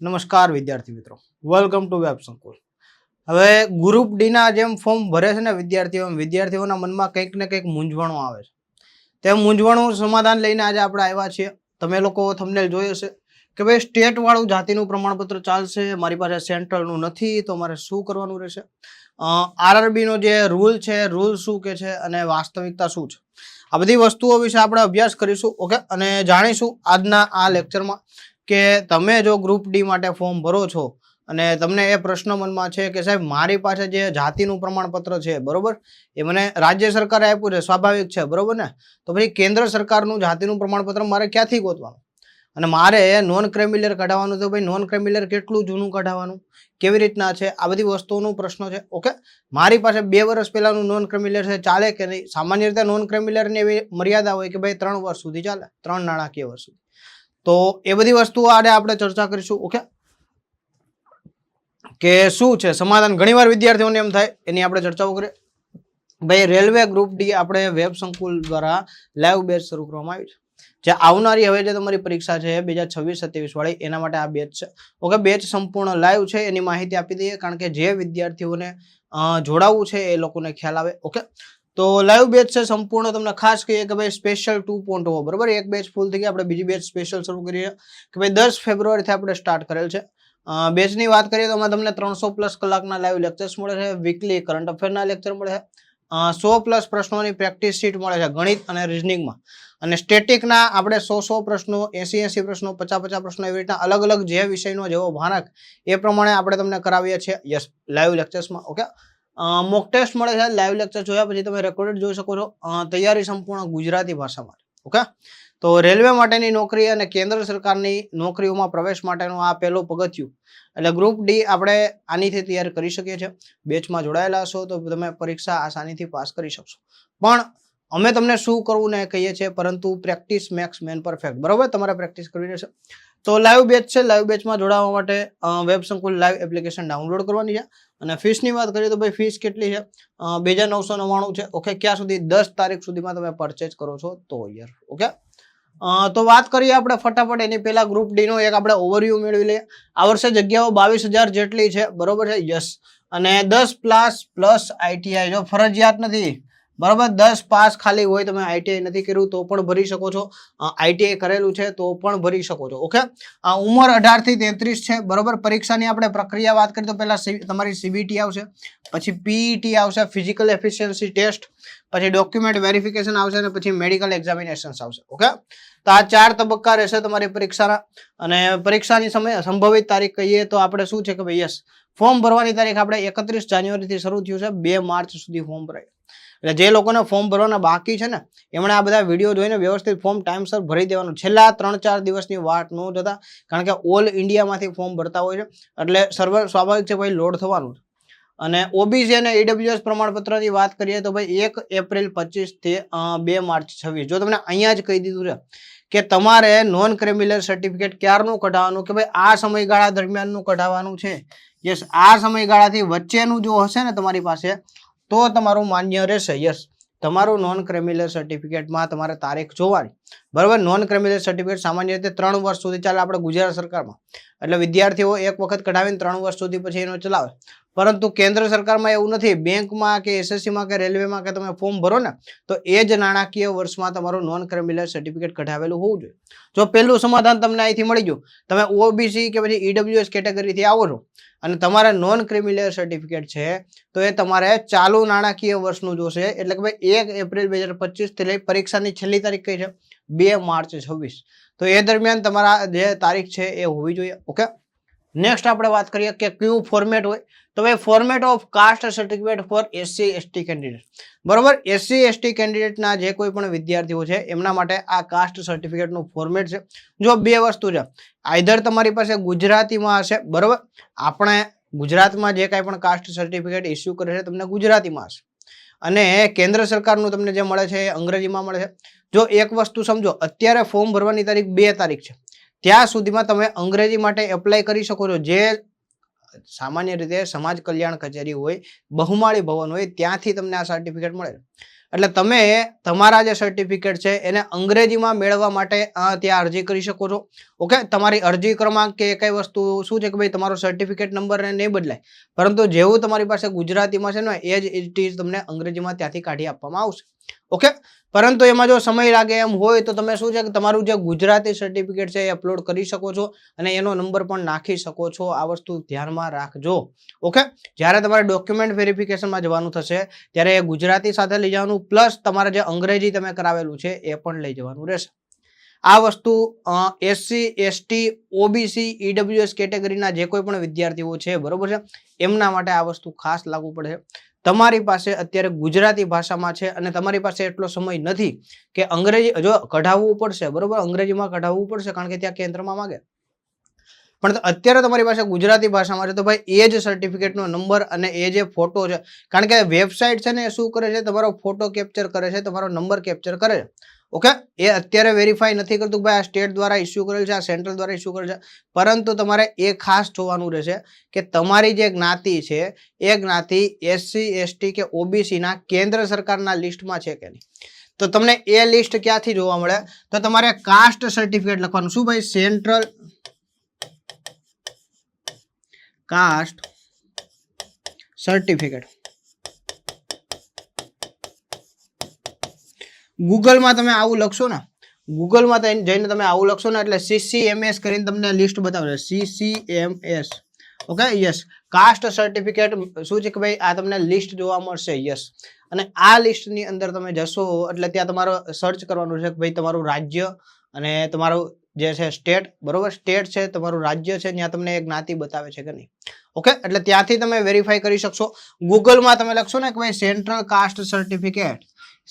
નમસ્કાર વિદ્યાર્થી મિત્રો. વેલકમ ટુ વેબ સંકુલ હવે ગ્રુપ ડીના જેમ ફોર્મ ભરે છે ને વિદ્યાર્થીઓ, વિદ્યાર્થીઓના મનમાં કંઈક ને કંઈક મૂંઝવણો આવે છે. તે મૂંઝવણું સમાધાન લઈને આજે આપણે આવ્યા છીએ. તમે લોકો તમને જોઈ હશે કે ભાઈ સ્ટેટવાળું જાતિનું પ્રમાણપત્ર ચાલશે, મારી પાસે સેન્ટ્રલનું નથી, તો મારે શું કરવાનું રહેશે? આરઆરબીનો જે રૂલ છે રૂલ શું કે છે અને વાસ્તવિકતા શું છે? આ બધી વસ્તુઓ વિશે આપણે અભ્યાસ કરીશું, ઓકે? અને જાણીશું આજના આ લેક્ચરમાં કે તમે જો ગ્રુપ ડી માટે ફોર્મ ભરો છો અને તમને એ પ્રશ્ન મનમાં છે કે સાહેબ, મારી પાસે જે જાતિનું પ્રમાણપત્ર છે, બરોબર? એ મને રાજ્ય સરકારે આપ્યું છે, સ્વાભાવિક છે, બરોબર ને? તો પછી કેન્દ્ર સરકારનું જાતિનું પ્રમાણપત્ર મારે ક્યાંથી ગોતવાનું? અને મારે નોન ક્રેમિલિયર કઢાવવાનું તો ભાઈ નોન ક્રેમિલિયર કેટલું જૂનું કઢાવવાનું? કેવી રીતના છે? આ બધી વસ્તુઓનો પ્રશ્ન છે. ઓકે? મારી પાસે બે વર્ષ પહેલાંનું નોન ક્રેમિલિયર છે, ચાલે કે નહીં? સામાન્ય રીતે નોન ક્રેમિલિયરની એવી મર્યાદા હોય કે ભાઈ ત્રણ વર્ષ સુધી ચાલે, ત્રણ નાણાકીય વર્ષ સુધી. તો એ બધી વસ્તુઓ આડે આપણે ચર્ચા કરીશું, ઓકે? કે શું છે? સમાધાન ઘણીવાર વિદ્યાર્થીઓને એમ થાય, એની આપણે ચર્ચાઓ કરીએ. ભાઈ, રેલવે ગ્રુપ ડી આપણે વેબ સંકુલ દ્વારા લાઈવ બેચ શરૂ કરવામાં આવી છે. જે આવનારી હવે જે તમારી પરીક્ષા છે, બે હજાર છવ્વીસ સત્યાવીસ વાળી, એના માટે આ બેચ છે. ઓકે, બેચ સંપૂર્ણ લાઈવ છે, એની માહિતી આપી દઈએ, કારણ કે જે વિદ્યાર્થીઓને જોડાવવું છે, એ લોકોને ખ્યાલ આવે, ઓકે? તો લાઈવ બેચ છે સંપૂર્ણ તમને ખાસ કહીએ કે ભાઈ સ્પેશિયલ ટુ પોઈન્ટ બરાબર? એક બેચ ફૂલ થઈ ગઈ આપણે બીજી બેચ સ્પેશિયલ શરૂ કરીએ. કે ભાઈ દસ ફેબ્રુઆરીથી આપણે સ્ટાર્ટ કરેલ છે. બેચની વાત કરીએ તો એમાં તમને ત્રણસો પ્લસ કલાકના લાઈવ લેક્ચર્સ મળે છે વીકલી કરંટ અફેરના લેક્ચર મળે છે. સો પ્લસ પ્રશ્નોની પ્રેક્ટિસ શીટ મળે છે ગણિત અને રિઝનિંગમાં અને સ્ટેટિકના આપણે સો સો પ્રશ્નો, એસી એસી પ્રશ્નો, પચાસ પચાસ પ્રશ્નો એવી રીતના અલગ અલગ જે વિષયનો જેવો ભાનક એ પ્રમાણે આપણે તમને કરાવીએ છીએ. યસ લાઈવ લેક્ચર્સમાં ઓકે મોક ટેસ્ટ મળે છે લાઈવ લેક્ચર જોયા પછી તમે રેકોર્ડેડ જોઈ શકો છો. તૈયારી સંપૂર્ણ ગુજરાતી ભાષામાં ઓકે? તો રેલવે માટેની નોકરી અને કેન્દ્ર સરકારની નોકરીઓમાં પ્રવેશ માટેનું આ પહેલું પગથિયું. એટલે ગ્રુપ ડી આપણે આનીથી તૈયાર કરી શકીએ છીએ. બેચમાં જોડાયેલા હશો તો તમે પરીક્ષા આસાનીથી પાસ કરી શકશો. પણ અમે તમને શું કરવું ને કહીએ છીએ, પરંતુ પ્રેક્ટિસ મેક્સ મેન પરફેક્ટ બરાબર? તમારે પ્રેક્ટિસ કરવી રહેશે. તો લાઈવ બેચ છે. લાઈવ બેચમાં જોડાવા માટે વેબ સંકુલ લાઈવ એપ્લિકેશન ડાઉનલોડ કરવાની છે. અને ફીસની વાત કરીએ તો ભાઈ ફીસ કેટલી છે? બે નવસો નવ્વાણું છે. ઓકે ક્યાં સુધી? દસ તારીખ સુધીમાં તમે પરચેજ કરો છો તો યર. ઓકે તો વાત કરીએ આપણે ફટાફટ એની પહેલા ગ્રુપ ડીનો એક આપણે ઓવરવ્યૂ મેળવી લઈએ. આ વર્ષે જગ્યાઓ બાવીસ હજાર જેટલી છે. બરોબર છે? યસ અને દસ પ્લસ પ્લસ આઈટીઆઈ જો ફરજિયાત નથી. બરોબર, દસ પાસ ખાલી હોય તમે આઈટીઆઈ નથી કર્યું, તો પણ ભરી શકો છો. આઈટીઆઈ કરેલું છે, તો પણ ભરી શકો છો ઓકે ઉંમર અઢારથી તેત્રીસ છે, બરાબર? પરીક્ષાની આપણે પ્રક્રિયા વાત કરીએ તો પહેલાં તમારી સીબીટી આવશે, પછી પીઈટી આવશે ફિઝિકલ એફિશિયન્સી ટેસ્ટ પછી ડોક્યુમેન્ટ વેરિફિકેશન આવશે, અને પછી મેડિકલ એક્ઝામિનેશન્સ આવશે ઓકે તો આ ચાર તબક્કા રહેશે તમારી પરીક્ષાના, અને પરીક્ષાની સમય, સંભવિત તારીખ કહીએ તો આપણે શું છે કે ભાઈ યસ ફોર્મ ભરવાની તારીખ આપણે એકત્રીસ જાન્યુઆરીથી શરૂ થયું છે, બે માર્ચ સુધી ફોર્મ ભરાય. એટલે જે લોકોને ફોર્મ ભરવાના બાકી છે ને, એમણે આ બધા વીડિયો જોઈને વ્યવસ્થિત ફોર્મ ટાઈમસર ભરી દેવાનું. છેલ્લા ત્રણ ચાર દિવસની વાટ ન જતા કારણ કે ઓલ ઇન્ડિયામાંથી ફોર્મ ભરતા હોય છે, એટલે સર્વર સ્વાભાવિક છે ભાઈ લોડ થવાનું અને ઓબીસી અને ઈડબ્લ્યુએસ પ્રમાણપત્રની વાત કરીએ તો ભાઈ એક એપ્રિલ પચીસથી બે માર્ચ છવ્વીસ. જો તમને અહીંયા જ કહી દીધું છે કે તમારે નોન ક્રિમિનલ સર્ટિફિકેટ ક્યારનું કઢાવવાનું, કે ભાઈ આ સમયગાળા દરમિયાનનું કઢાવવાનું છે? યસ આ સમયગાળાથી વચ્ચેનું જો હશે ને તમારી પાસે તો તમારું માન્ય રહેશે યસ તમારું નોન ક્રિમિનલ સર્ટિફિકેટમાં તમારે તારીખ જોવાની. બરાબર? નોન ક્રિમિનલ સર્ટિફિકેટ સામાન્ય રીતે ત્રણ વર્ષ સુધી ચાલે આપણે ગુજરાત સરકારમાં. એટલે વિદ્યાર્થીઓ એક વખત કઢાવીને ત્રણ વર્ષ સુધી પછી એનો ચલાવે. પરંતુ કેન્દ્ર સરકારમાં એવું નથી. બેંકમાં કે એસએસસીમાં કે રેલવેમાં કે તમે ફોર્મ ભરો ને, તો એ જ નાણાકીય વર્ષમાં તમારું નોન ક્રિમિનલ સર્ટિફિકેટ કઢાવેલું હોવું જોઈએ. જો પહેલું સમાધાન તમને અહીંથી મળી ગયું, તમે ઓબીસી કે પછી ઈડબ્લ્યુએસ કેટેગરીથી આવો છો, અને તમારે નોન ક્રિમિનલ સર્ટિફિકેટ છે, તો એ તમારે ચાલુ નાણાકીય વર્ષનું જોશે. એટલે કે ભાઈ એક એપ્રિલ બે હજાર પચીસથી લઈ પરીક્ષાની છેલ્લી તારીખ કઈ છે? બે માર્ચ છવ્વીસ. તો એ દરમિયાન તમારા જે તારીખ છે એ હોવી જોઈએ. ઓકે? નેક્સ્ટ આપણે વાત કરીએ કે કયું ફોર્મેટ હોય. તો ભાઈ format of caste certificate for SC ST candidate બરોબર? એસસી એસટી કેન્ડિડેટના જે કોઈ પણ વિદ્યાર્થીઓ છે, એમના માટે આ કાસ્ટ સર્ટિફિકેટનું ફોર્મેટ છે. જો બે વસ્તુ છે. આઈધર તમારી પાસે ગુજરાતીમાં હશે, બરોબર? આપણે ગુજરાતમાં જે કાંઈ પણ કાસ્ટ સર્ટિફિકેટ ઇસ્યુ કરે છે, તમને ગુજરાતીમાં હશે. અને કેન્દ્ર સરકારનું તમને જે મળે છે, એ અંગ્રેજીમાં મળે છે. જો એક વસ્તુ સમજો, અત્યારે ફોર્મ ભરવાની તારીખ બે તારીખ છે. ત્યાં સુધીમાં તમે અંગ્રેજી માટે એપ્લાય કરી શકો છો. જે સામાન્ય રીતે સમાજ કલ્યાણ કચેરી હોય, બહુમાળી ભવન હોય, ત્યાંથી તમને આ સર્ટિફિકેટ મળે એટલે તમે તમારા જે સર્ટિફિકેટ છે, એને અંગ્રેજીમાં મેળવવા માટે ત્યાં અરજી કરી શકો છો. ઓકે? તમારી અરજી ક્રમાંક કે કઈ વસ્તુ, શું છે કે ભાઈ તમારો સર્ટિફિકેટ નંબર નહીં બદલાય. પરંતુ જેવું તમારી પાસે ગુજરાતીમાં છે ને, એ જ ઇટ ઇઝ તમને અંગ્રેજીમાં ત્યાંથી કાઢી આપવામાં આવશે. ઓકે પરંતુ એમાં જો સમય લાગે એમ હોય તો તમે શું છે કે તમારું જે ગુજરાતી સર્ટિફિકેટ છે એ અપલોડ કરી શકો છો અને એનો નંબર પણ નાખી શકો છો. આ વસ્તુ ધ્યાનમાં રાખજો. ઓકે જ્યારે તમારે ડોક્યુમેન્ટ વેરિફિકેશનમાં જવાનું થશે, ત્યારે એ ગુજરાતી સાથે લઈ જવાનું પ્લસ તમારે જે અંગ્રેજી તમે કરાવેલું છે એ પણ લઈ જવાનું રહેશે. આ વસ્તુ એસસી એસટી ઓબીસી ઈડબ્લ્યુએસ કેટેગરીના જે કોઈ પણ વિદ્યાર્થીઓ છે, બરોબર છે? એમના માટે આ વસ્તુ ખાસ લાગુ પડે તમારી પાસે અત્યારે ગુજરાતી ભાષામાં છે અને તમારી પાસે એટલો સમય નથી કે અંગ્રેજી, જો કઢાવવું પડશે, બરોબર? અંગ્રેજીમાં કઢાવવું પડશે કારણ કે ત્યાં કેન્દ્રમાં માગે. પણ અત્યારે તમારી પાસે ગુજરાતી ભાષામાં છે, તો ભાઈ એ જ સર્ટિફિકેટનો નંબર અને એ જે ફોટો છે, કારણ કે વેબસાઇટ છે ને શું કરે છે? તમારો ફોટો કેપ્ચર કરે છે, તમારો નંબર કેપ્ચર કરે છે. ઓકે? એ અત્યારે વેરીફાઈ નથી કરતું ભાઈ આ સ્ટેટ દ્વારા ઇસ્યુ કરેલ છે, આ સેન્ટ્રલ દ્વારા ઇસ્યુ કરેલ છે. પરંતુ તમારે એ ખાસ જોવાનું રહેશે કે તમારી જે જ્ઞાતિ છે, એ જ્ઞાતિ એસસી એસટી કે ઓબીસીના કેન્દ્ર સરકારના લિસ્ટમાં છે કે નહીં? તો તમને એ લિસ્ટ ક્યાંથી જોવા મળે? તો તમારે કાસ્ટ સર્ટિફિકેટ લખવાનું. શું ભાઈ? સેન્ટ્રલ કાસ્ટ સર્ટિફિકેટ ગૂગલમાં તમે આવું લખશો ને, ગૂગલમાં જઈને તમે આવું લખશો ને એટલે સીસીએમએસ કરીને તમને લિસ્ટ બતાવશે. CCMS okay yes caste certificate શું છે કે ભાઈ? આ તમને લિસ્ટ જોવા મળશે યસ અને આ લિસ્ટની અંદર તમે જશો એટલે ત્યાં તમારો સર્ચ કરવાનું છે કે ભાઈ તમારું રાજ્ય અને તમારું જે છે સ્ટેટ બરોબર? સ્ટેટ છે, તમારું રાજ્ય છે, ત્યાં તમને એક જ્ઞાતિ બતાવે છે કે નહીં. ઓકે એટલે ત્યાંથી તમે વેરીફાઈ કરી શકશો. ગૂગલમાં તમે લખશો ને કે ભાઈ central caste certificate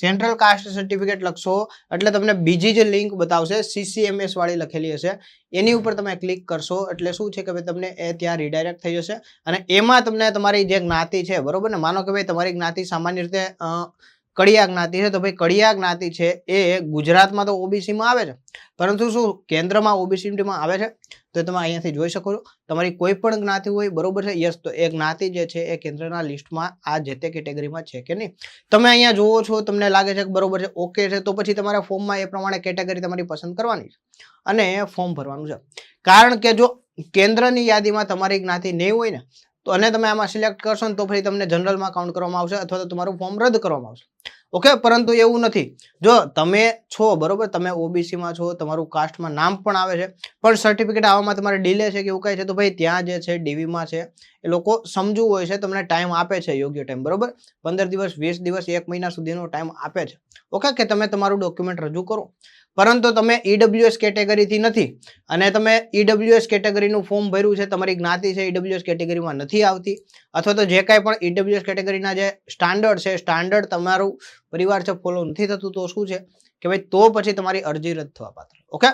central caste certificate લખશો, એટલે તમને બીજી જે લિંક બતાવશે સીસીએમએસ વાળી લખેલી હશે. એની ઉપર તમે ક્લિક કરશો, એટલે શું છે કે ભાઈ તમને એ ત્યાં રિડાયરેક્ટ થઈ જશે. અને એમાં તમને તમારી જે જ્ઞાતિ છે, બરોબર ને? માનો કે ભાઈ તમારી જ્ઞાતિ સામાન્ય રીતે કડિયા જ્ઞાતિ છે, તો ભાઈ કડિયા જ્ઞાતિ છે એ ગુજરાતમાં તો ઓબીસીમાં આવે છે. પરંતુ શું કેન્દ્રમાં ઓબીસીમાં આવે છે? તો તમે અહીંયાથી જોઈ શકો છો. તમારી કોઈ પણ જ્ઞાતિ હોય, બરોબર છે? યસ તો એ જ્ઞાતિ જે છે, એ કેન્દ્રના લિસ્ટમાં આ જે તે કેટેગરીમાં છે કે નહીં? તમે અહીંયા જુઓ છો, તમને લાગે છે કે બરોબર છે, ઓકે છે, તો પછી તમારા ફોર્મમાં એ પ્રમાણે કેટેગરી તમારી પસંદ કરવાની છે અને ફોર્મ ભરવાનું છે. કારણ કે જો કેન્દ્રની યાદીમાં તમારી જ્ઞાતિ નહીં હોય ને, તો અને તમે આમાં સિલેક્ટ કરશો ને તો પછી તમને જનરલમાં કાઉન્ટ કરવામાં આવશે અથવા તો તમારું ફોર્મ રદ કરવામાં આવશે. ઓકે, પરંતુ એવું નથી. જો તમે છો, બરોબર, તમે ઓબીસીમાં છો, તમારું કાસ્ટમાં નામ પણ આવે છે, પણ સર્ટિફિકેટ આવવામાં તમારે ડીલે છે કે એવું કહે છે, તો ભાઈ ત્યાં જે છે ડીવીમાં છે, એ લોકો સમજવું હોય છે, તમને ટાઈમ આપે છે યોગ્ય ટાઈમ બરોબર? પંદર દિવસ, વીસ દિવસ, એક મહિના સુધીનો ટાઈમ આપે છે. ઓકે, કે તમે તમારું ડોક્યુમેન્ટ રજૂ કરો. પરંતુ તમે ઈડબ્લ્યુએસ કેટેગરીથી નથી અને તમે ઈડબ્લ્યુએસ કેટેગરીનું ફોર્મ ભર્યું છે, તમારી જ્ઞાતિ છે ઈડબ્લ્યુએસ કેટેગરીમાં નથી આવતી, અથવા તો જે કાંઈ પણ ઈડબ્લ્યુએસ કેટેગરીના જે સ્ટાન્ડર્ડ છે સ્ટાન્ડર્ડ તમારું પરિવાર છે ફોલો નથી થતું, તો શું છે? કે ભાઈ, તો પછી તમારી અરજી રદ થવા પાત્ર. ઓકે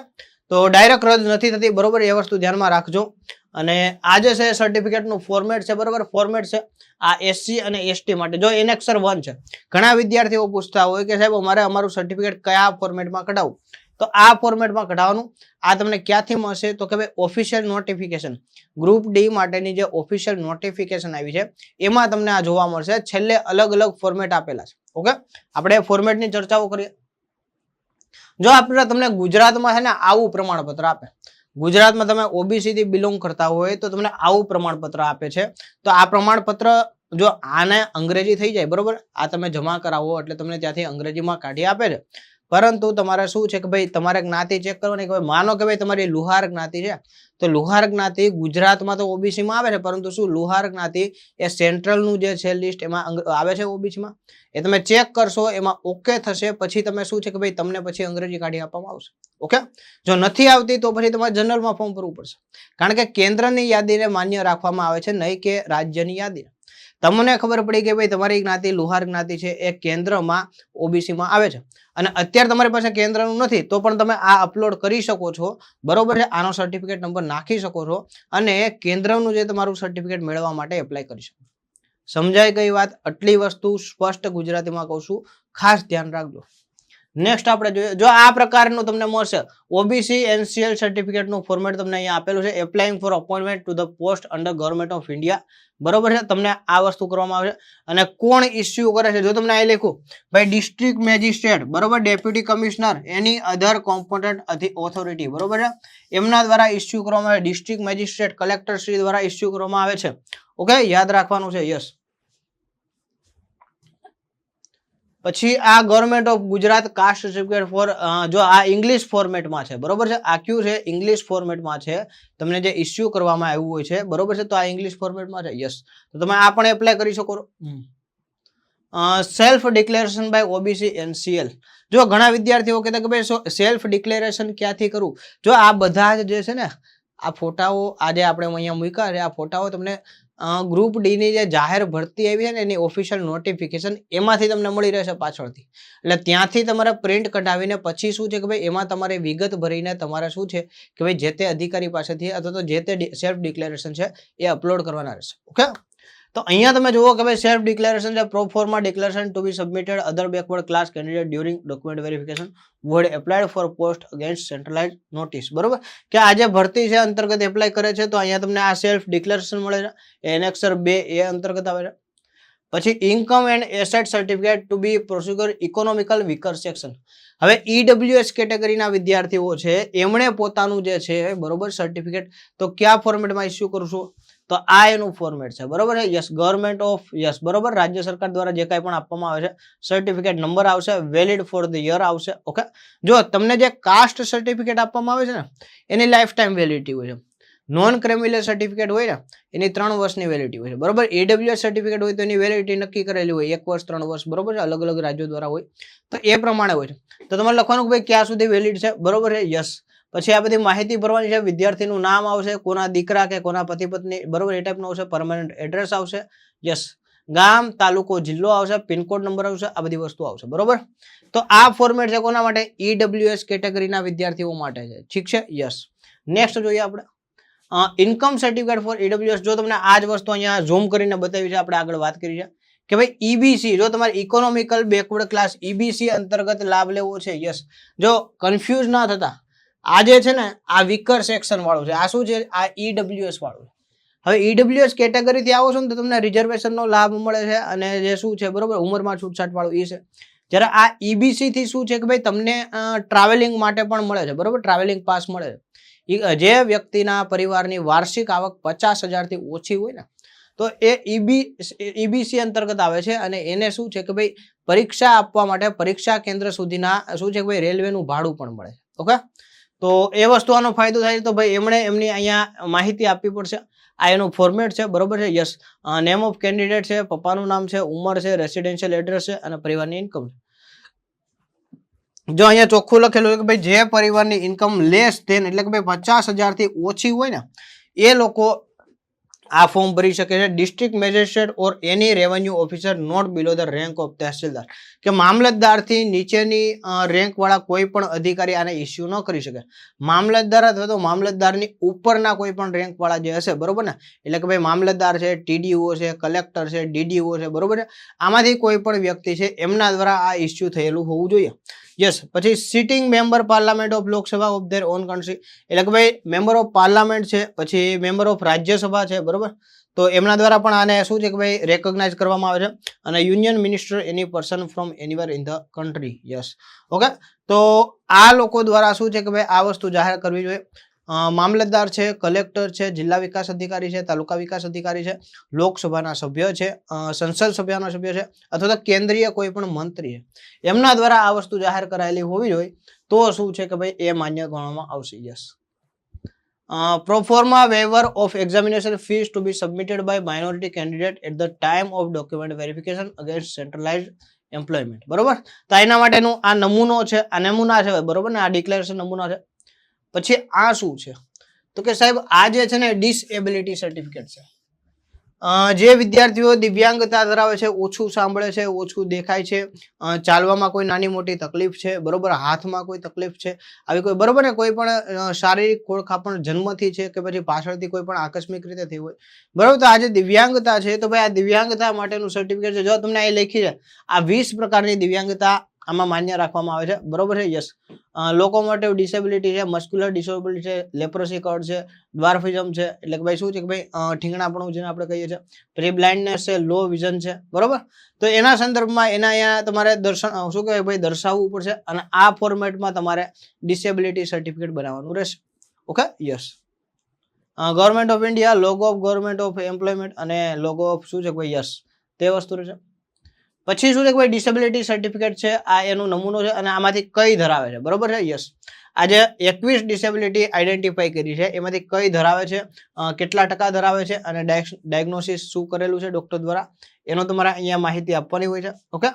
તો ડાયરેક્ટ રદ નથી થતી, બરોબર, એ વસ્તુ ધ્યાનમાં રાખજો. અને આ જે છે સર્ટિફિકેટનું ફોર્મેટ છે, બરાબર? ફોર્મેટ છે આ એસસી અને એસટી માટે. જો એનેક્સર વન છે, ઘણા વિદ્યાર્થીઓ પૂછતા હોય કે સાહેબ, અમારે અમારું સર્ટિફિકેટ કયા ફોર્મેટમાં કઢાવવું? તો આ ફોર્મેટમાં કઢાવવાનું. આ તમને ક્યાંથી મળશે? તો કે ભાઈ ઓફિશિયલ નોટિફિકેશન ગ્રુપ ડી માટેની જે ઓફિશિયલ નોટિફિકેશન આવી છે, એમાં તમને આ જોવા મળશે. છેલ્લે અલગ અલગ ફોર્મેટ આપેલા છે. ઓકે? આપણે ફોર્મેટની ચર્ચાઓ કરીએ. જો આપણે તમને ગુજરાતમાં છે ને આવું પ્રમાણપત્ર આપે ગુજરાતમાં તમે ઓબીસીથી બિલોંગ કરતા હોય તો તમને આવું પ્રમાણપત્ર આપે છે. તો આ પ્રમાણપત્ર જો આને અંગ્રેજી થઈ જાય, બરોબર? આ તમે જમા કરાવો એટલે તમને ત્યાંથી અંગ્રેજીમાં કાઢી આપે છે. પરંતુ તમારે શું છે કે ભાઈ, તમારે જ્ઞાતિ ચેક કરવાની કે ભાઈ, માનો કે ભાઈ તમારી લુહાર જ્ઞાતિ છે. તો લુહાર જ્ઞાતિ ગુજરાતમાં તો ઓબીસીમાં આવે છે, પરંતુ શું લુહાર જ્ઞાતિ એ સેન્ટ્રલનું જે છે લિસ્ટ એમાં આવે છે ઓબીસીમાં એ તમે ચેક કરશો, એમાં ઓકે થશે, પછી તમે શું છે કે ભાઈ, તમને પછી અંગ્રેજી કાઢી આપવામાં આવશે. ઓકે જો નથી આવતી તો પછી તમારે જનરલમાં ફોર્મ ભરવું પડશે. કારણ કે કેન્દ્રની યાદીને માન્ય રાખવામાં આવે છે, નહીં કે રાજ્યની યાદી તમને ખબર પડી કે ભાઈ તમારી જ્ઞાતિ, લુહાર જ્ઞાતિ છે, એ કેન્દ્રમાં ઓબીસીમાં આવે છે. અને અત્યારે તમારી પાસે કેન્દ્રનું નથી, તો પણ તમે આ અપલોડ કરી શકો છો. બરોબર છે? આનો સર્ટિફિકેટ નંબર નાખી શકો છો અને કેન્દ્રનું જે તમારું સર્ટિફિકેટ મેળવવા માટે એપ્લાય કરી શકો સમજાય ગઈ વાત? આટલી વસ્તુ સ્પષ્ટ ગુજરાતીમાં કહું છું. ખાસ ધ્યાન રાખજો. નેક્સ્ટ આપણે જોઈએ, જો આ પ્રકારનું તમને મળશે ઓબીસી એનસીએલ સર્ટિફિકેટનું ફોર્મેટ તમને અહીંયા આપેલું છે applying for appointment to the post under government of India બરોબર છે? તમને આ વસ્તુ કરવામાં આવશે. અને કોણ ઇસ્યુ કરે છે? જો તમને અહીં લખ્યું ભાઈ ડિસ્ટ્રિક્ટ મેજિસ્ટ્રેટ બરોબર? Deputy commissioner any other component authority બરોબર છે? એમના દ્વારા ઇસ્યુ કરવામાં આવે ડિસ્ટ્રિક્ટ મેજિસ્ટ્રેટ કલેક્ટર શ્રી દ્વારા ઇસ્યુ કરવામાં આવે છે. ઓકે યાદ રાખવાનું છે. યસ પછી આ government of Gujarat caste certificate for જો આ ઇંગ્લિશ ફોર્મેટમાં છે બરોબર છે? આ ક્યુ છે? ઇંગ્લિશ ફોર્મેટમાં છે. તમને જે ઇસ્યુ કરવામાં આવ્યું હોય છે બરોબર છે? તો આ ઇંગ્લિશ ફોર્મેટમાં છે? યસ તો તમે આ પણ એપ્લાય કરી શકો self declaration by OBC NCL જો ઘણા વિદ્યાર્થીઓ કહેતા કે ભાઈ સેલ્ફ ડિક્લેરેશન ક્યાંથી કરું? જો આ બધા જ જે છે ને આ ફોટાઓ આજે આપણે અહીંયા મૂક્યા છે આ ફોટાઓ તમને ગ્રુપ ડીની જે જાહેર ભરતી આવી છે ને એની ઓફિશિયલ નોટિફિકેશન એમાંથી તમને મળી રહેશે પાછળથી. એટલે ત્યાંથી તમારે પ્રિન્ટ કઢાવીને પછી શું છે કે ભાઈ એમાં તમારે વિગત ભરીને તમારે શું છે કે ભાઈ જે તે અધિકારી પાસેથી અથવા તો જે તે સેલ્ફ ડિક્લેરેશન છે એ અપલોડ કરવાના રહેશે. ઓકે તો અહીંયા તમે જુઓ કે ભાઈ સેલ્ફ ડિક્લેરેશન છે proforma declaration to be submitted other backward class candidate during document verification word apply for post against centralise notice બરોબર? કે આ જે ભરતી છે, અંતર્ગત એપ્લાય કરે છે, તો અહીંયા તમને આ સેલ્ફ ડિક્લેરેશન મળે છે. એનેક્સર બે એ અંતર્ગત આવે છે. પછી income and asset certificate to be procure economical weaker section હવે ઈડબ્લ્યુએસ કેટેગરીના વિદ્યાર્થીઓ છે, એમણે પોતાનું જે છે, બરોબર સર્ટિફિકેટ તો કયા ફોર્મેટમાં ઇસ્યુ કરશું તો આ એનું ફોર્મેટ છે. બરોબર છે? યસ ગવર્મેન્ટ ઓફ યસ બરોબર? રાજ્ય સરકાર દ્વારા જે કાંઈ પણ આપવામાં આવે છે સર્ટિફિકેટ નંબર આવશે વેલિડ ફોર ધ યર આવશે. ઓકે જો તમને જે કાસ્ટ સર્ટિફિકેટ આપવામાં આવે છે ને, એની લાઈફ ટાઈમ વેલિડિટી હોય છે. નોન ક્રેમ્યુલર સર્ટિફિકેટ હોય ને, એની ત્રણ વર્ષની વેલિડિટી હોય છે. બરોબર? એડબ્લ્યુએસ સર્ટિફિકેટ હોય તો એની વેલિડિટી નક્કી કરેલી હોય. એક વર્ષ, ત્રણ વર્ષ, બરોબર છે? અલગ અલગ રાજ્યો દ્વારા હોય. તો એ પ્રમાણે હોય છે. તો તમારે લખવાનું કે ભાઈ ક્યાં સુધી વેલિડ છે? બરોબર છે? યસ પછી આ બધી માહિતી ભરવાની છે, વિદ્યાર્થીનું નામ આવશે, કોના દીકરા કે કોના પતિ પત્ની બરોબર, એ ટાઈપનું આવશે પરમાનન્ટ એડ્રેસ આવશે યસ ગામ, તાલુકો, જિલ્લો આવશે પિનકોડ નંબર આવશે, આ બધી વસ્તુ આવશે, બરોબર? તો આ ફોર્મેટ છે કોના માટે? ઈડબ્લ્યુએસ કેટેગરીના વિદ્યાર્થીઓ માટે છે. ઠીક છે? યસ નેક્સ્ટ જોઈએ આપણે. ઇન્કમ સર્ટિફિકેટ ફોર ઈડબ્લ્યુએસ જો તમને આ જ વસ્તુ અહીંયા ઝૂમ કરીને બતાવી છે, આપણે આગળ વાત કરી છે, કે ભાઈ ઈબીસી જો તમારે ઇકોનોમિકલ બેકવર્ડ ક્લાસ ઈબીસી અંતર્ગત લાભ લેવો છે યસ જો કન્ફ્યુઝ ના થતા આ જે છે ને, આ વિકર સેક્શન વાળું છે. આ શું છે? આ ઈડબ્લ્યુએસ વાળું હવે ઈડબ્લ્યુએસ કેટેગરીથી આવો છો ને, તો તમને રિઝર્વેશનનો લાભ મળે છે અને જે શું છે, બરોબર? ઉંમરમાં છૂટછાટ વાળું એ છે. જ્યારે આ ઈબીસી થી શું છે કે ભાઈ, તમને ટ્રાવેલિંગ માટે પણ મળે છે, બરોબર? ટ્રાવેલિંગ પાસ મળે છે. જે વ્યક્તિના પરિવારની વાર્ષિક આવક પચાસ હજારથી ઓછી હોય ને, તો એ ઈબી ઈબીસી અંતર્ગત આવે છે અને એને શું છે કે ભાઈ, પરીક્ષા આપવા માટે પરીક્ષા કેન્દ્ર સુધીના, શું છે કે ભાઈ, રેલવેનું ભાડું પણ મળે ઓકે? તો એ વસ્તુ આનો ફાયદો થાય તો ભાઈ એમણે એમની અહીંયા માહિતી આપવી પડશે. આ એનું ફોર્મેટ છે, બરોબર છે? યસ નેમ ઓફ કેન્ડિડેટ છે, પપ્પાનું નામ છે, ઉંમર છે રેસિડેન્શિયલ એડ્રેસ છે અને પરિવારની ઇન્કમ જો અહીંયા ચોખ્ખું લખેલું છે કે ભાઈ જે પરિવારની ઇન્કમ લેસ ધેન એટલે કે ભાઈ પચાસ હજારથી ઓછી હોય ને, એ લોકો આ ફોર્મ ભરી શકે છે. District magistrate or any revenue officer not below the rank of tehsildar કે મામલતદારથી નીચેની રેન્કવાળા કોઈ પણ અધિકારી આને ઇસ્યુ ન કરી શકે. મામલતદાર અથવા તો મામલતદારની ઉપરના કોઈ પણ રેન્કવાળા જે હશે, બરોબર ને? એટલે કે ભાઈ મામલતદાર છે, ટીડીઓ છે, કલેક્ટર છે, ડીડીઓ છે, બરોબર છે આમાંથી કોઈ પણ વ્યક્તિ છે, એમના દ્વારા આ ઇસ્યુ થયેલું હોવું જોઈએ. યસ પછી sitting member parliament of Lok Sabha of their own country એટલે કે ભાઈ મેમ્બર ઓફ પાર્લામેન્ટ છે, પછી મેમ્બર ઓફ રાજ્યસભા છે, બરોબર? તો એમના દ્વારા પણ આને શું છે કે ભાઈ રેકોગ્નાઇઝ કરવામાં આવે છે. અને union minister any person from anywhere in the country yes okay તો આ લોકો દ્વારા શું છે કે ભાઈ, આ વસ્તુ જાહેર કરવી જોઈએ. મામલતદાર છે, કલેક્ટર છે, જિલ્લા વિકાસ અધિકારી છે, તાલુકા વિકાસ અધિકારી છે, લોકસભાના સભ્ય છે સંસદ સભ્યના સભ્ય છે, અથવા તો કેન્દ્રીય કોઈ પણ મંત્રી એમના દ્વારા આ વસ્તુ જાહેર કરાયેલી હોવી જોઈએ. તો શું છે કે ભાઈ, એ માન્ય ગણવામાં આવશે yes proforma waiver of examination fees to be submitted by minority candidate at the time of document verification against centralise employment બરોબર? તો એના માટેનું આ નમૂનો છે, આ નમૂના છે, બરોબર ને? આ ડિક્લેરેશન નમૂના છે. પછી આ શું છે? તો કે સાહેબ, આ જે છે ને ડિસએબિલિટી સર્ટિફિકેટ છે. જે વિદ્યાર્થીઓ દિવ્યાંગતા ધરાવે છે, ઓછું સાંભળે છે, ઓછું દેખાય છે ચાલવામાં કોઈ નાની મોટી તકલીફ છે, બરોબર, હાથમાં કોઈ તકલીફ છે, આવી કોઈ, બરોબર ને, કોઈ પણ શારીરિક ખોળખાપણ જન્મથી છે કે પછી પાછળથી કોઈ પણ આકસ્મિક રીતે થઈ હોય. બરોબર, તો આ જે દિવ્યાંગતા છે, તો ભાઈ આ દિવ્યાંગતા માટેનું સર્ટિફિકેટ છે. જો તમને અહીં લખી છે, આ વીસ પ્રકારની દિવ્યાંગતા આમાં માન્ય રાખવામાં આવે છે. બરોબર છે, યસ. લોકોમોટિવ ડિસેબિલિટી છે મસ્ક્યુલર ડિસેબિલિટી છે લેપ્રોસી કાર્ડ છે દ્વારફિઝમ છે. એટલે કે ભાઈ શું છે કે ભાઈ ઠીંગણાપણું જેને આપણે કહીએ છીએ. પછી બ્લાઇન્ડનેસ છે લો વિઝન છે. બરોબર? તો એના સંદર્ભમાં એના અહીંયા તમારે દર્શન શું કહેવાય ભાઈ, દર્શાવવું પડશે અને આ ફોર્મેટમાં તમારે ડિસેબિલિટી સર્ટિફિકેટ બનાવવાનું રહેશે. Okay yes government of India logo of government of employment અને લોગો ઓફ શું છે ભાઈ, યસ. તે વસ્તુ રહેશે. પછી શું છે કે ભાઈ ડિસેબિલિટી સર્ટિફિકેટ છે, આ એનો નમૂનો છે અને આમાંથી કઈ ધરાવે છે, બરોબર છે? યસ આજે એકવીસ ડિસેબિલિટી આઈડેન્ટિફાઈ કરી છે, એમાંથી કઈ ધરાવે છે કેટલા ટકા ધરાવે છે અને ડાયગ્નોસિસ શું કરેલું છે ડોક્ટર દ્વારા, એનો તમારે અહીંયા માહિતી આપવાની હોય છે, ઓકે?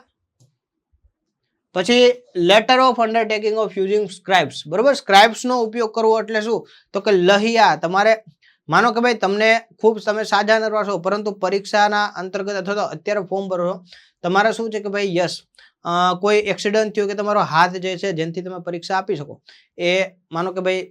પછી letter of undertaking of using scribes બરોબર? સ્ક્રાઇબ્સનો ઉપયોગ કરવો એટલે શું? તો કે લહિયા, તમારે માનો કે ભાઈ તમને ખૂબ તમે સાજા નરવા છો, પરંતુ પરીક્ષાના અંતર્ગત અથવા તો અત્યારે ફોર્મ ભરો છો, તમારે શું છે કે ભાઈ યસ કોઈ એક્સિડન્ટ થયો કે તમારો હાથ જે છે જેનાથી તમે પરીક્ષા આપી શકો, એ માનો કે ભાઈ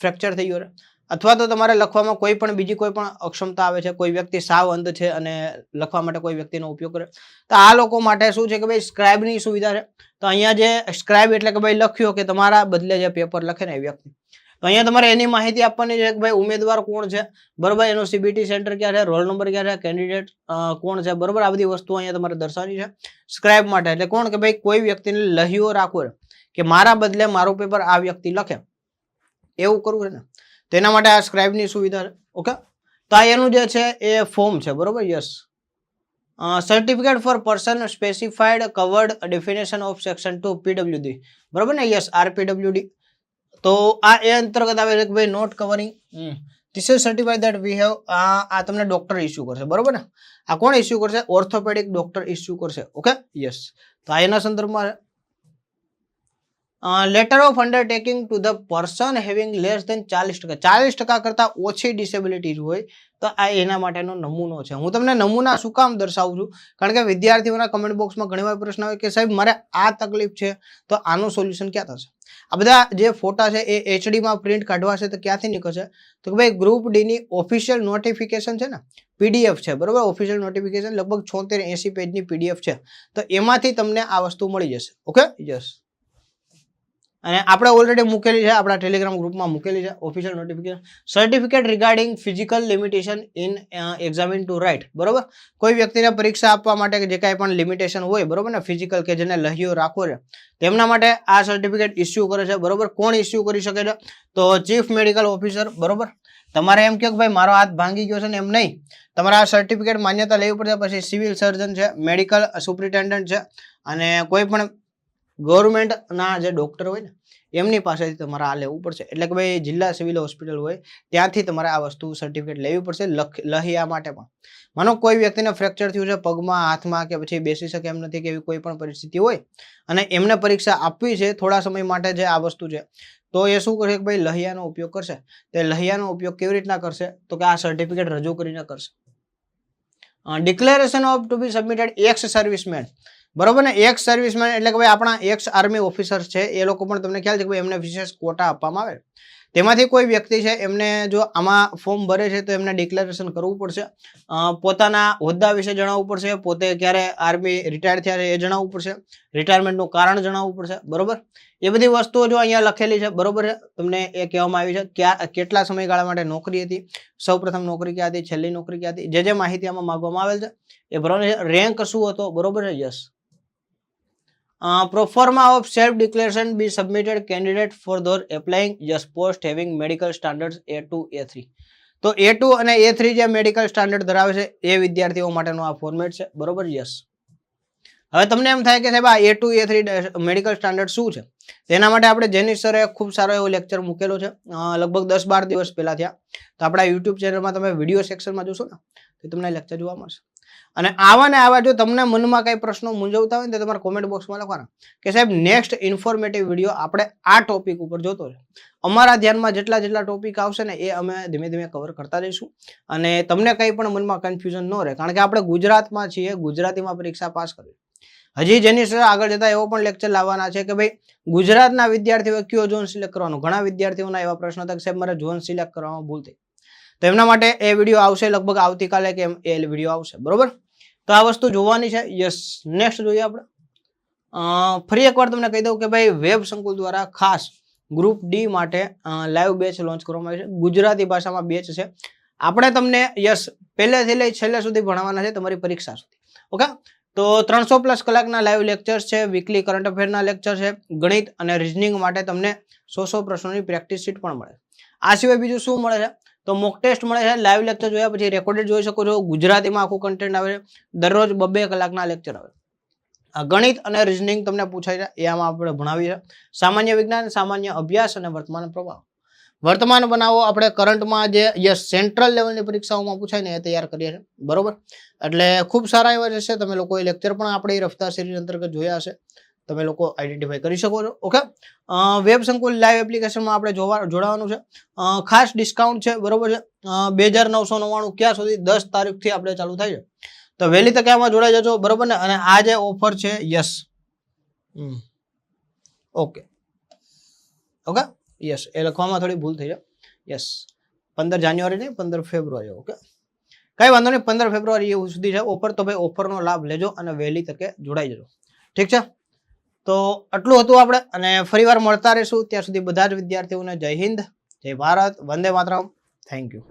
ફ્રેક્ચર થઈ ગયો અથવા તો તમારે લખવામાં કોઈ પણ બીજી કોઈ પણ અક્ષમતા આવે છે, કોઈ વ્યક્તિ સાવ અંધ છે અને લખવા માટે કોઈ વ્યક્તિનો ઉપયોગ કરે. તો આ લોકો માટે શું છે કે ભાઈ સ્ક્રાઇબની સુવિધા છે. તો અહીંયા જે સ્ક્રાઇબ એટલે કે ભાઈ લખ્યો કે તમારા બદલે જે પેપર લખે ને એ વ્યક્તિ. તો અહીંયા તમારે એની માહિતી આપવાની છે કે ભાઈ ઉમેદવાર કોણ છે? બરાબર, એનો સીબીટી સેન્ટર ક્યાં છે? રોલ નંબર ક્યાં છે? કેન્ડિડેટ કોણ છે? બરાબર, આ બધી વસ્તુઓ અહીંયા તમારે દર્શાવવાની છે. સ્ક્રાઇબ માટે, એટલે કોણ કે ભાઈ કોઈ વ્યક્તિને લહીઓ રાખવો કે મારા બદલે મારું પેપર આ વ્યક્તિ લખે. એવું કરવું છે ને? તેના માટે આ સ્ક્રાઇબની સુવિધા છે. ઓકે તો આ એનું જે છે એ ફોર્મ છે, બરાબર? Yes certificate for person specified covered definition of section two PWD બરોબર ને? યસ આરપીડબ્લ્યુડી તો આ એ અંતર્ગત આવે છે કે ભાઈ not covering this is certified that we have આ તમને ડોક્ટર ઇસ્યુ કરશે બરોબર ને? આ કોણ ઇસ્યુ કરશે? ઓર્થોપેડિક ડોક્ટર ઇસ્યુ કરશે ઓકે યસ તો આ એના સંદર્ભમાં letter of undertaking to the person having less than ચાલીસ ટકા ચાલીસ ટકા કરતાં ઓછી ડિસેબિલિટી હોય તો આ એના માટેનો નમૂનો છે. હું તમને નમૂના શું કામ દર્શાવું છું? કારણ કે વિદ્યાર્થીઓના કમેન્ટ બોક્સમાં ઘણીવાર પ્રશ્ન આવે કે સાહેબ મારે આ તકલીફ છે તો આનું સોલ્યુશન ક્યાં થશે? આ બધા જે ફોટા છે એ એચડીમાં પ્રિન્ટ કાઢવા છે તો ક્યાંથી નીકળશે તો કે ભાઈ ગ્રુપ ડીની ઓફિશિયલ નોટિફિકેશન છે ને પીડીએફ છે, બરાબર? ઓફિશિયલ નોટિફિકેશન લગભગ છોતેર એસી પેજની પીડીએફ છે. તો એમાંથી તમને આ વસ્તુ મળી જશે. ઓકે યસ અને આપણે ઓલરેડી મૂકેલી છે, આપણા ટેલિગ્રામ ગ્રુપમાં મૂકેલી છે official notification certificate regarding physical limitation in examine to write બરોબર? કોઈ વ્યક્તિને પરીક્ષા આપવા માટે જે કાંઈ પણ લિમિટેશન હોય, બરોબર ને? ફિઝિકલ કે જેને લહીઓ રાખવો છે. તેમના માટે આ સર્ટિફિકેટ ઇસ્યુ કરે છે, બરોબર? કોણ ઇસ્યુ કરી શકે છે? તો ચીફ મેડિકલ ઓફિસર બરોબર? તમારે એમ કહો કે ભાઈ, મારો હાથ ભાંગી ગયો છે ને એમ નહીં. તમારે આ સર્ટિફિકેટ માન્યતા લેવી પડશે પછી સિવિલ સર્જન છે મેડિકલ સુપ્રિન્ટેન્ડન્ટ છે, અને કોઈ પણ ગવર્મેન્ટના જે ડૉક્ટર હોય ને, એમની પાસેથી તમારે આ લેવું પડશે. એટલે કે ભાઈ જિલ્લા સિવિલ હોસ્પિટલ હોય, ત્યાંથી તમારે આ વસ્તુ સર્ટિફિકેટ લેવી પડશે લહિયા માટે પણ. માનો કોઈ વ્યક્તિને ફ્રેક્ચર થયું છે, પગમાં, હાથમાં કે પછી બેસી શકે એમ નથી કે એવી કોઈ પણ પરિસ્થિતિ હોય, અને એમને પરીક્ષા આપવી છે થોડા સમય માટે જે આ વસ્તુ છે, તો એ શું કરશે કે ભાઈ લહિયાનો ઉપયોગ કરશે. તે લહિયાનો ઉપયોગ કેવી રીતના કરશે? તો કે આ સર્ટિફિકેટ રજૂ કરીને કરશે. Declaration of to be submitted ex serviceman બરોબર ને? એક્સ સર્વિસમેન એટલે કે ભાઈ આપણા એક્સ આર્મી ઓફિસર છે, એ લોકો પણ તમને ખ્યાલ છે કે ભાઈ એમને વિશેષ કોટા આપવામાં આવે. તેમાંથી કોઈ વ્યક્તિ છે, એમને જો આમાં ફોર્મ ભરે છે, તો એમને ડિક્લેરેશન કરવું પડશે. પોતાના હોદ્દા વિશે જણાવવું પડશે, પોતે ક્યારે આર્મી રિટાયર થયા છે એ જણાવવું પડશે. રિટાયરમેન્ટનું કારણ જણાવવું પડશે, બરોબર? એ બધી વસ્તુઓ જો અહીંયા લખેલી છે, બરોબર છે? તમને એ કહેવામાં આવી છે, ક્યાં, કેટલા સમયગાળા માટે નોકરી હતી? સૌપ્રથમ નોકરી ક્યાં હતી છેલ્લી નોકરી ક્યાં હતી જે જે માહિતી આમાં માગવામાં આવેલ છે, એ બરોબર રેન્ક શું હતો? બરોબર છે? Yes proforma of self declaration be submitted candidate for those applying yes post having medical standard A two A three તો એ ટુ અને એ થ્રી જે મેડિકલ સ્ટાન્ડર્ડ ધરાવે છે, એ વિદ્યાર્થીઓ માટેનું આ ફોર્મેટ છે. બરોબર? યસ હવે તમને એમ થાય કે સાહેબ, આ A two A three medical standard શું છે? તેના માટે આપણે જેની સરે ખૂબ સારો એવો લેક્ચર મૂકેલો છે. લગભગ દસ બાર દિવસ પહેલા થયા. તો આપણા યુટ્યુબ ચેનલમાં તમે વીડિયો સેક્શનમાં જોશો ને, તો તમને લેક્ચર જોવા મળશે. અને આવા ને આવા જો તમને મનમાં કઈ પ્રશ્નો મૂંઝવતા હોય ને તો તમારે કોમેન્ટ બોક્સમાં લખવાના. કે સાહેબ નેક્સ્ટ ઇન્ફોર્મેટિવ વીડિયો આપણે આ ટોપિક ઉપર જોતો છે અમારા ધ્યાનમાં જેટલા જેટલા ટોપિક આવશે ને એ અમે ધીમે ધીમે કવર કરતા જઈશું. અને તમને કંઈ પણ મનમાં કન્ફ્યુઝન ન રહે, કારણ કે આપણે ગુજરાતમાં છીએ, ગુજરાતીમાં પરીક્ષા પાસ કરવી. હજી જેની સર આગળ જતા એવો પણ લેક્ચર લાવવાના છે કે ભાઈ, ગુજરાતના વિદ્યાર્થીઓ કયો ઝોન સિલેક્ટ કરવાનો? ઘણા વિદ્યાર્થીઓના એવા પ્રશ્નો હતા કે સાહેબ, મારે ઝોન સિલેક્ટ કરવામાં ભૂલ થઈ. તો એમના માટે એ વીડિયો આવશે લગભગ આવતીકાલે કે એ વીડિયો આવશે, બરોબર? તો આ વસ્તુ જોવાની છે. યસ નેક્સ્ટ જોઈએ આપણે. ફરી એકવાર તમને કહી દઉં કે ભાઈ, વેબ સંકુલ દ્વારા ખાસ ગ્રુપ ડી માટે લાઈવ બેચ લોન્ચ કરવામાં આવી છે. ગુજરાતી ભાષામાં બેચ છે. આપણે તમને યસ પહેલેથી લઈ છેલ્લે સુધી ભણાવવાના છે તમારી પરીક્ષા સુધી. ઓકે? તો ત્રણસો પ્લસ કલાકના લાઈવ લેક્ચર્સ છે વીકલી કરંટ અફેરના લેક્ચર છે, ગણિત અને રિઝનિંગ માટે તમને સો સો પ્રશ્નોની પ્રેક્ટિસ શીટ પણ મળે. આ સિવાય બીજું શું મળે છે? તો મોક ટેસ્ટ મળે છે લાઈવ લેક્ચર જોયા પછી રેકોર્ડેડ જોઈ શકો છો. ગુજરાતીમાં આખું કન્ટેન્ટ આવે દરરોજ બબે કલાકના લેક્ચર આવે. આ ગણિત અને રિઝનિંગ તમને પૂછાય છે, એ આમાં આપણે ભણાવીએ સામાન્ય વિજ્ઞાન, સામાન્ય અભ્યાસ અને વર્તમાન પ્રભાવ વર્તમાન બનાવો, આપણે કરંટમાં જે સેન્ટ્રલ લેવલની પરીક્ષાઓમાં પૂછાય ને એ તૈયાર કરીએ છીએ. બરોબર? એટલે ખૂબ સારા એવા રહેશે તમે લોકોએ લેક્ચર પણ આપણે રફતાર સિરીઝ અંતર્ગત જોયા હશે. તમે લોકો આઈડેન્ટિફાઈ કરી શકો છો. ઓકે વેબ સંકુલ લાઈવ એપ્લિકેશનમાં આપણે જોવા, જોડાવાનું છે. ખાસ ડિસ્કાઉન્ટ છે, બરોબર છે? બે હજાર નવસો નવ્વાણું ક્યાં સુધી? દસ તારીખથી આપણે ચાલુ થાય છે. તો વહેલી તકે આમાં જોડાઈ જજો, બરોબર ને? અને આ જે ઓફર છે યસ ઓકે ઓકે યસ એ લખવામાં થોડી ભૂલ થઈ જાય યસ પંદર જાન્યુઆરી નહીં, પંદર ફેબ્રુઆરી ઓકે કઈ વાંધો નહીં, પંદર ફેબ્રુઆરી સુધી છે. ઓફર તો ભાઈ ઓફરનો લાભ લેજો અને વહેલી તકે જોડાઈ જજો. ઠીક છે? તો આટલું હતું આપણે અને ફરીવાર મળતા રહીશું. ત્યાં સુધી બધા જ વિદ્યાર્થીઓને જય હિન્દ, જય ભારત, વંદે માતરમ. Thank you